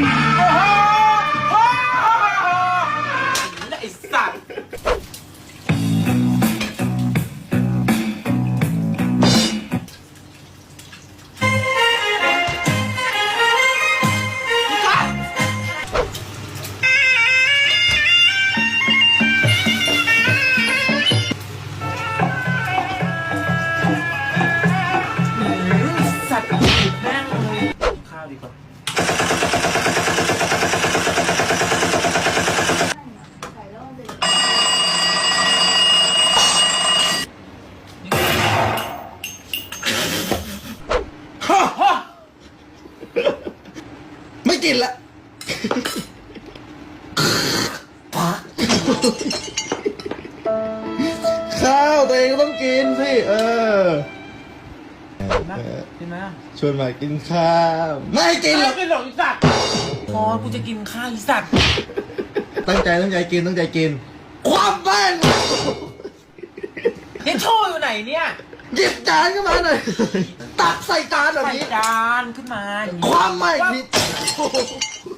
โกินละข้าวตัวเองก็ต้องกินสิเออนะกินไหมอะชวนมากินข้าวไม่กินหรอกกินหรอกไอ้สัตว์พอกูจะกินข้าวไอ้สัตว์ตั้งใจตั้งใจกินตั้งใจกิน ความแป้งนี่โชว์อยู่ไหนเนี่ย หยิบจานขึ้นมาหน่อย ตักใส่จานแบบใส่นี้ จานขึ้นมาอย่างนี้ ความไม่นี่อีกกอด